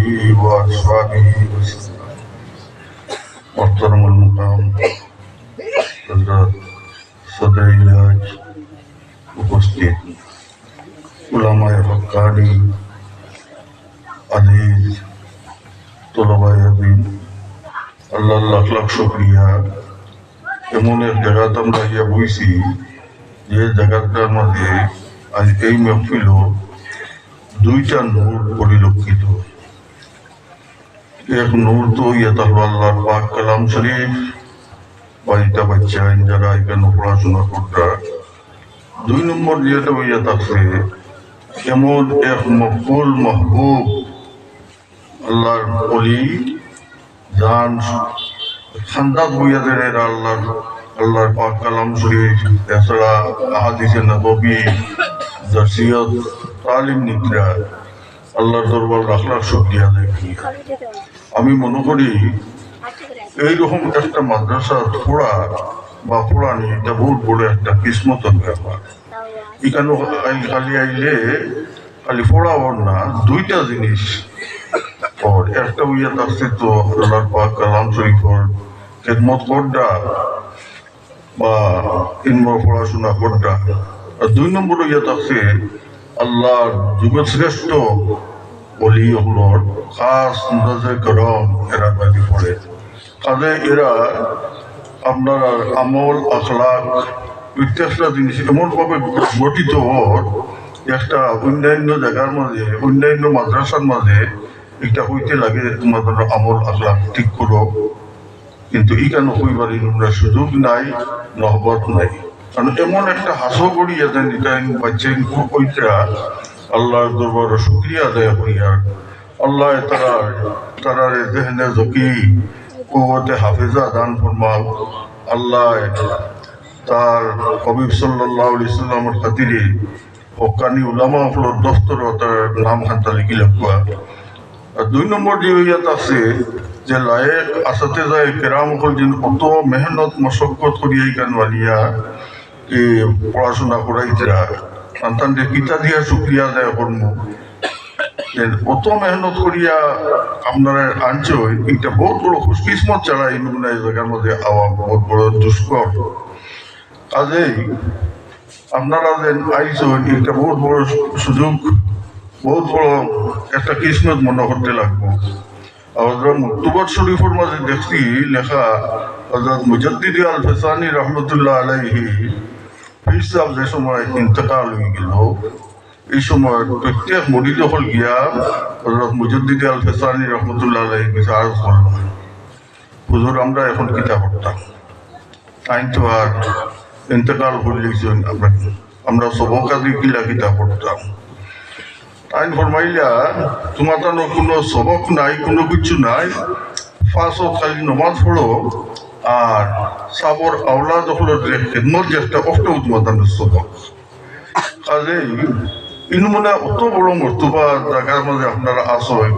وأصحابه وسلم محترم المقام حضرت صدر ইলাজ উপস্থিত উলামায়ে হক্কানি আজিজ তোলাবায় আদিন আল্লাহ লাখ লাখ শুক্রিয়া এমন এক জায়গাতে আমরা গিয়া বইছি যে জায়গাটার মধ্যে আজ এই মেহফিল দুইটা নূর পরিলক্ষিত এক নূর তো ইয়া আল্লাহর পাক কালাম শরীফ বাড়িটা বাচ্চা যারা এখানে পড়াশোনা করতা দুই নম্বর যেটা হইয়া থাকছে এমন এক মকবুল মাহবুব আল্লাহর অলি জান খান্দাত বইয়া দেন এরা আল্লাহর আল্লাহর পাক কালাম শরীফ এছাড়া আহাদিসে নবী দর্শিয়ত তালিম নিদ্রা আল্লাহর দরবার লাখ শুক্রিয়া দেখি আমি মনে করি এইরকম একটা মাদ্রাসা পড়া বা পড়ানি এটা বহুত বড় একটা কিসমতের ব্যাপার। এখানে খালি আইলে, খালি পড়াবার না, দুইটা জিনিস একটা উইয়া থাকছে তো, আল্লাহর পাক কালাম শরীফর খেদমত করডা বা ইনমর পড়াশোনা করডা আর দুই নম্বর ইয়া থাকছে আল্লাহর যুগের বলি হলোর খাস নজর করম এরা বাদি পড়ে। কাজে এরা আপনার আমল আখলাক প্রত্যেকটা জিনিস এমনভাবে গঠিত হওয়ার একটা অন্যান্য জায়গার মাঝে, অন্যান্য মাদ্রাসার মাঝে এটা হইতে লাগে তোমাদের আমল আখলাক ঠিক করো। কিন্তু ইকানো হইবার আমরা সুযোগ নাই, নহবত নাই। কারণ এমন একটা হাসো করি যাতে নিতাইন বাচ্চাইন কইতরা আল্লাহর দরবার শুক্রিয়া আদায় করিয়া আল্লাহ তারা তারার দেহনে জকি কুয়াতে হাফিজা দান ফরমাও আল্লাহ তার কবির সাল্লাহ ইসলামের খাতিরে হকানি উলামা ফলর দফতর তার নাম খান্তা লিখি লাগবা দুই নম্বর যে ইয়াত আছে, যে লায়েক আসাতে যায় কেরাম হল যেন কত মেহনত মশক্কত করিয়া গান বানিয়া পড়াশোনা করাইতরা সন্তানদের কিতা দিয়া শুক্রিয়া দেয় কর্ম কত মেহনত করিয়া আপনারা আনছে এটা বহুত বড় খুশকিসমত ছাড়া এই জায়গার মধ্যে আওয়া বহুত বড় দুষ্কর। কাজেই আপনারা যে আইসো এটা বহুত বড় সুযোগ, বহুত বড় একটা কিসমত মনে করতে লাগবো। হজরত মুক্তবর মাঝে দেখছি লেখা, হজরত মুজদ্দিদ আল ফেসানি রহমতুল্লাহ আলাইহি পীর সাহেব যে সময় ইন্তকাল হয়ে গেল, এই সময় প্রত্যেক মরিদ হল গিয়া হজরত মুজদ্দিদ আল ফেসানি রহমতুল্লাহ করল হুজুর, আমরা এখন কিতাব পড়তাম। আইন তো আর ইন্তকাল করলেছেন আমরা আমরা সবকাদি কিলা কিতাব পড়তাম। আইন ফরমাইলা, তোমার তো কোনো সবক নাই, কোনো কিছু নাই। ফাঁসও খালি নমাজ পড়ো। আর সাবর আওলাদ হলো খেদমত কষ্ট তোমার তার সবক কাজেই ইন মানে অত বড় মর্তবা জায়গার মাঝে আপনারা আসয়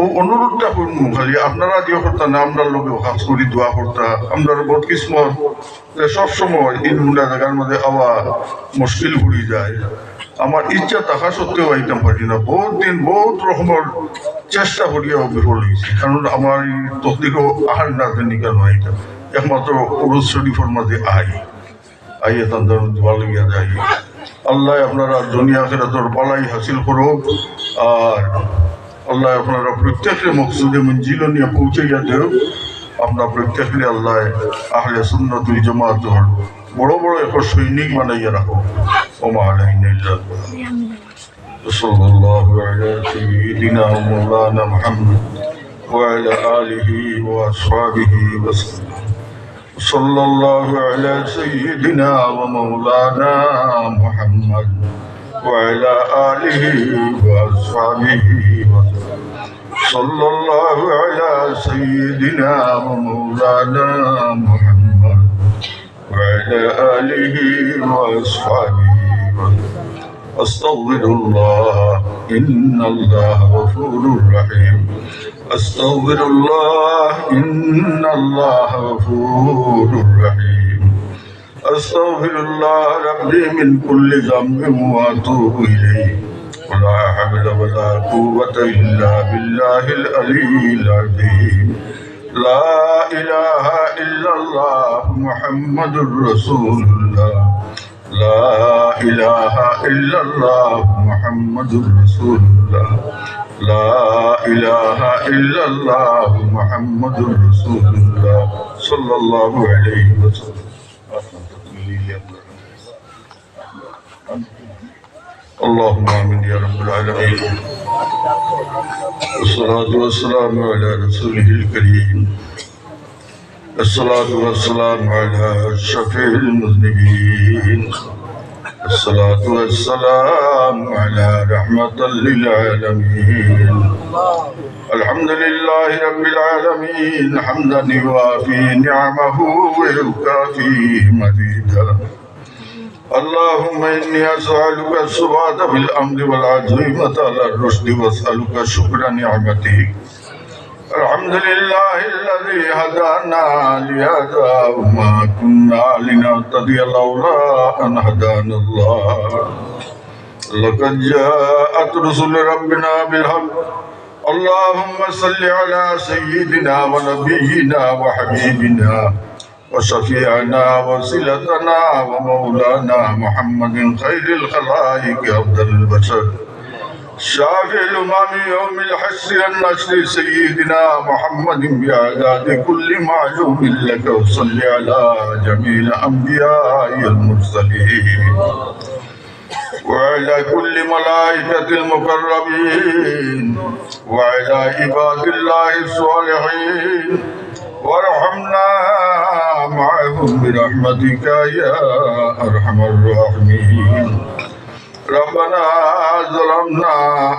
ও অনুরোধটা করুন খালি, আপনারা যে করতা না আমরা লোকে কাজ করি, দোয়া করতা। আমরা বহুত কিসমত, যে সবসময় ইন মুন্ডা জায়গার মধ্যে আওয়া মুশকিল ঘুরি যায়। আমার ইচ্ছা থাকা সত্ত্বেও আইতাম পারি না বহুত দিন বহুত রকমের চেষ্টা করিয়া বিফল হয়েছে কারণ আমার তকদিরও আহার না জানি কেন আইতাম একমাত্র উরুজ শরীফের মাঝে আই আইয়া তাদের দোয়া লইয়া যাই আল্লাহ আপনারা দুনিয়া খেরাতর পালাই হাসিল করুক আর আল্লাহ আপনারা প্রত্যেকের মকসুদে মঞ্জিল নিয়ে পৌঁছাইয়া দেও আপনার প্রত্যেকের আল্লাহ আহলে সুন্নতুল জামাতর বড় বড় এক সৈনিক বানাইয়া রাখো ওমা আলাইনা ইল্লাল বালাগ। صلى الله على سيدنا مولانا محمد وعلى آله وأصحابه وسلم صلى الله على سيدنا ومولانا محمد وعلى آله وأصحابه صلى الله على سيدنا ومولانا محمد وعلى آله وأصحابه أستغفر الله إن الله غفور رحيم. أستغفر الله إن الله غفور رحيم أستغفر الله ربي من كل ذنب وأتوب إليه ولا حول ولا قوة إلا بالله العلي العظيم لا إله إلا الله محمد رسول الله لا إله إلا الله محمد رسول الله لا إله إلا الله محمد رسول الله صلى الله عليه وسلم. اللهم آمين يا رب العالمين. والصلاة والسلام على رسوله الكريم. الصلاة والسلام على شفيع المذنبين. الصلاة والسلام على رحمة للعالمين. الحمد لله رب العالمين، حمدا يوافي نعمه ويكافي مزيدا. اللهم إني أسألك الثبات في الأمر والعزيمة على الرشد، وأسألك شكر نعمتك الحمد لله الذي هدانا لهذا، وما كنا لنهتدي لولا أن هدانا الله. لقد جاءت رسل ربنا بالحق. اللهم صل على سيدنا ونبينا وحبيبنا وشفيعنا وصلتنا ومولانا محمد خير الخلائق أفضل البشر. شافع الأمم يوم الحشر النشر سيدنا محمد بأعداد كل معلوم لك وصل على جميع الأنبياء المرسلين وعلى كل ملائكة المقربين وعلى عباد الله الصالحين. وارحمنا معهم برحمتك يا أرحم الراحمين. ربنا ظلمنا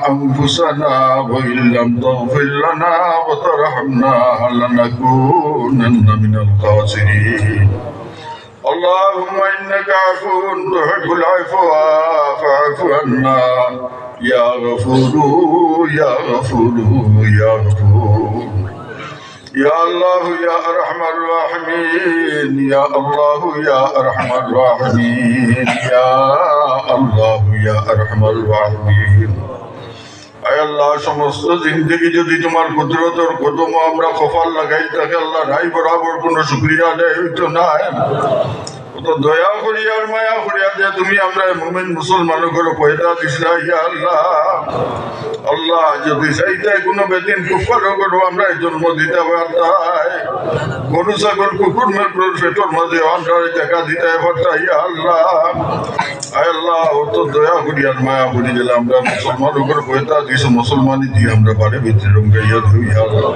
أنفسنا وإن لم تغفر لنا وترحمنا لنكونن من الخاسرين. اللهم إنك عفو تحب العفو فاعف عنا. يا غفور يا غفور يا غفور. يا الله يا أرحم الراحمين. يا الله يا أرحم الراحمين. يا الله يا أرحم الراحمين. আল্লাহ সমস্ত জিন্দগি যদি তোমার কুদরতর কদম আমরা কপাল লাগাই থাকে আল্লাহ নাই বরাবর কোনো শুক্রিয়া দেয় হইতো নাই তো দয়া করিয়ার মায়া করিয়া যে তুমি আমরা মুমিন আল্লাহ, যদি সেইটাই কোনো বেদিন কুকুর করব আমরা জন্ম দিতে পারতাই, গরু ছাগল কুকুর মেট্রোর সেটোর মাঝে আমরা দেখা দিতে পারতাই আল্লাহ। আল্লাহ, ও তো দয়া আর মায়া করি গেলে আমরা মুসলমান উপর পয়দা দিছো মুসলমানই দিয়ে আমরা বাড়ি ভিতরে রঙ্গাইয়া ধুই আল্লাহ।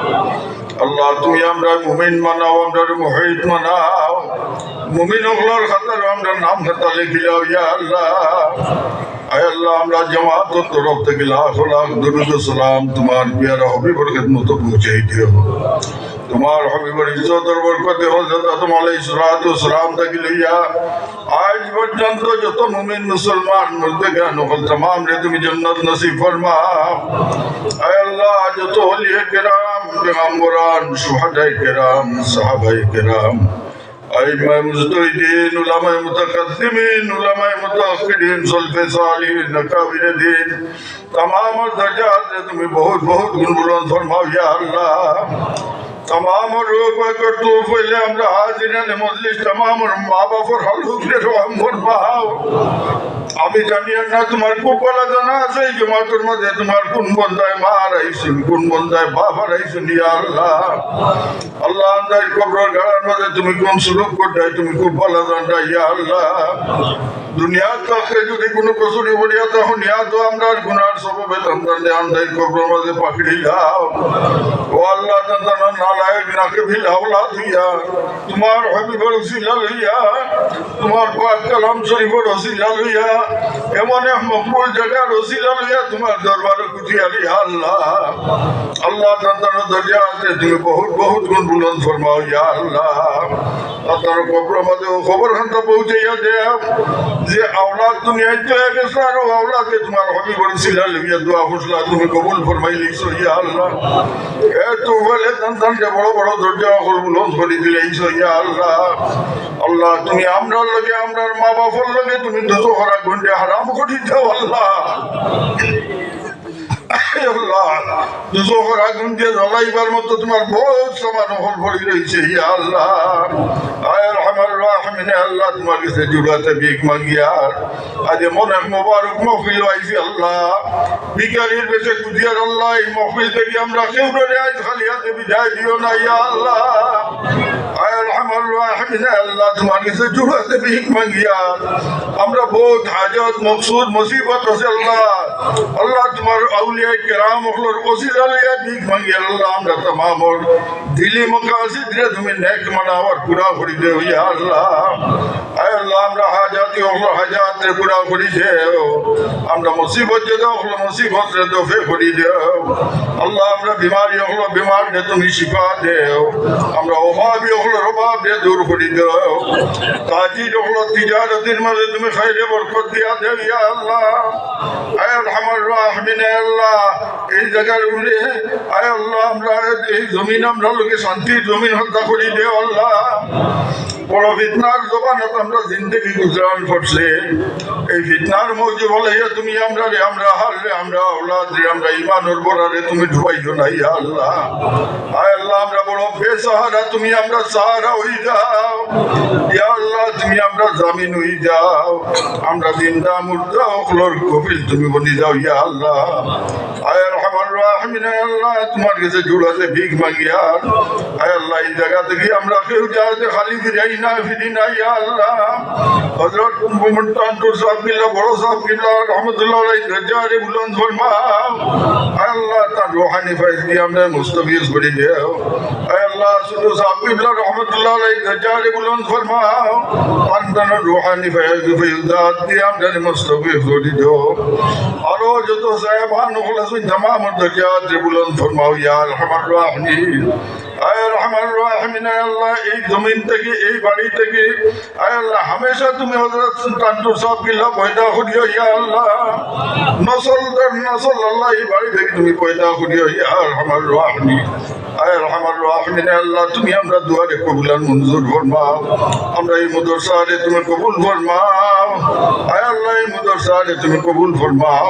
اللہ আল্লাহ، তুই আমরা মুমিন মানাও আমরা মুহিত মানাও মুমিন ওগুলোর খাতার نام নাম খাতা লিখিলাও یا اللہ اے اللہ ہمارا جماعت کو تو رب تک لاکھ لاکھ درود و سلام تمہار پیارا حبی اور خدمت تو پہنچائی دیو تمہار حبی اور عزت اور برکت حضرت آدم علیہ الصلوۃ والسلام تک لیا آج پرجنت جو تو مومن مسلمان مرد گیا اور تمام نے تمہیں جنت نصیب فرما اے اللہ جو تو ولی کرام পেগাম্বরান সোহাদাই কেরাম, সাহাবাই কেরাম। আইমাই মুজতাহিদিন, উলামায়ে মুতাকাদ্দিমিন, উলামায়ে মুতাআখিরিন সুলফে সালিহিন নাকাবির দ্বীন तमाम दर्जात তুমি বহুত বহুত গুণ বুলন্দ ফরমাও, ইয়া আল্লাহ। تمام روپ کو توف امر حاضرین مجلس تمام ماں باپ اور حل حکر ہم پر بہاؤ আমি জানি না তোমার কপালা জানা আছে যে মা তোর মাঝে তোমার কোন বন্ধায় মা হারাইছেন কোন বন্ধায় বাপ হারাইছেন ইয়া আল্লাহ আল্লাহ আন্দাজ কবরের গাড়ার মাঝে তুমি কোন সুযোগ করটাই তুমি কপালা জানটা ইয়া আল্লাহ দুনিয়া থাকতে যদি কোনো কচুরি বলিয়া তখন ইয়া তো আমরা গুনার সব বেতন আন্দাজ কবরের মাঝে পাখিড়ি যাও ও আল্লাহ জানা নালায়ক নাকে ভিল হাওলা দিয়া। তোমার হবিবর উসিলা লইয়া, তোমার পাক কালাম শরীফর উসিলা লইয়া। এমন এক মকবুল জায়গার উসিলা লইয়া তোমার দরবারে কুটিয়ালি আল্লাহ। আল্লাহ আছে, তুমি বহুত বহুত গুণ বুলন্দ ফরমাও ইয়া আল্লাহ। আপনার কবর মাঝে খবর খানটা পৌঁছাইয়া দেয় যে আওলাদ দুনিয়ায় তো গেছে আর আওলাদে তোমার হবি বলছিল লিবিয়া দোয়া ফুসলা, তুমি কবুল ফরমাই লিখছো ইয়া আল্লাহ। এ তো বলে সন্তান যে বড় বড় দরজা বুলন্দ করে দিলে ইয়া আল্লাহ। আল্লাহ, তুমি আমরার লগে, আমরার মা বাবার লগে, তুমি দুটো হরা ঘন্টে হারাম করি আল্লাহ। দুজোহর আগুন দিয়ে জ্বলাইবার মতো তোমার বহুত সমান হল ভরি রয়েছে ইয়া আল্লাহ আয়ার আমার রাহমিনে আল্লাহ তোমার কাছে জুড়াতে বিক মাগিয়ার আজ মনে মোবারক মহফিল আইছি আল্লাহ বিকারির আল্লাহ এই মহফিল থেকে আমরা কেউ রে আজ খালি হাতে বিদায় দিও না ইয়া আল্লাহ আমরা বহুত হাজত মকসুদ মুসিবত আছে আল্লাহ আল্লাহ তোমার আউলিয়া কেরাম হলোর ওসিলা লিয়া ভিক মাঙ্গি আল্লাহ আমরা তমামর দিলি মকাসিদ রে তুমি নেক মানাওয়ার পুরা করি দে ইয়া আল্লাহ আয় আল্লাহ আমরা হাজাতি হলো হাজাত রে পুরা করি দেও আমরা মুসিবত যে দাও হলো মুসিবত রে দফে করি দেও আল্লাহ আমরা বিমারি হলো বিমার রে তুমি শিফা দেও আমরা অভাবী হলো অভাব রে দূর করি দেও তাজির হলো তিজারতের মাঝে তুমি খাইরে বরকত দিয়া দেও ইয়া আল্লাহ আয় আমার রাহমিন আল্লাহ এই জায়গার উপরে আয় আল্লাহ, আমরা এই জমিন, আমরা লোকে শান্তির জমিন হত্যা করি দে আল্লাহ। বড় ফিতনার জবানত আমরা জিন্দগি গুজরান করছে। এই ফিতনার মৌজি বলে তুমি আমরা রে, আমরা হার রে, আমরা আওলাদ রে, আমরা ইমান উর্বরা রে, তুমি ঢুকাইছো না ইয়া আল্লাহ। আয় আল্লাহ, আমরা বড় বেসাহারা, তুমি আমরা সাহারা হই যাও। ইয়া আল্লাহ তুমি আমরা জামিন হই যাও। আমরা জিন্দা মুর্দা ওগুলোর কপিল তুমি বনি যাও, ইয়া আল্লাহ। আয় রহমান রাহমিন আল্লাহ, তোমার কাছে জুড়াতে ভিক মাগিয়ার। আয় আল্লাহ, এই জায়গা থেকে আমরা কেউ যাতে খালি ফিরাই না, ফিরি না, ইয়া আল্লাহ। হজরত মুমতান্তুর সাহেব কিল্লা, বড় সাহেব কিল্লা, রহমতুল্লাহ আলাই দরজারে বুলন্দ ফরমা আয় আল্লাহ, তার রোহানি ফাইজ দিয়ে আমরা মুস্তফিজ করে দেও। আয় আল্লাহ শুধু সাহেব কিল্লা, রহমতুল্লাহ আলাই দরজারে বুলন্দ وأنتن الروحاني فيجد فيزداد قيام جاني مصطفى يفضل جو. أرو جدو سايبان نخلص من تمام الدكيات بلند فرماو يا أرحم الراحمين আয় রহমান রাহিমিন আল্লাহ, এই জমিন থেকে, এই বাড়ি থেকে। হামেশা তুমি হযরত সুলতানপুর সব গিলা পয়দা করিও, ইয়া আল্লাহ। নসল নসল, আল্লাহ, এই বাড়ি থেকে তুমি পয়দা করিও, ইয়া রহমান রাহিমিন আয় রহমান রাহিমিন আল্লাহ, তুমি আমরা দুয়ারে কবুলান মঞ্জুর ফরমাও। আমরা এই মুদরসারে তুমি কবুল ফরমাও। আয় আল্লাহ, এই মুদরসারে তুমি কবুল ফরমাও।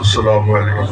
আসসালামু আলাইকুম।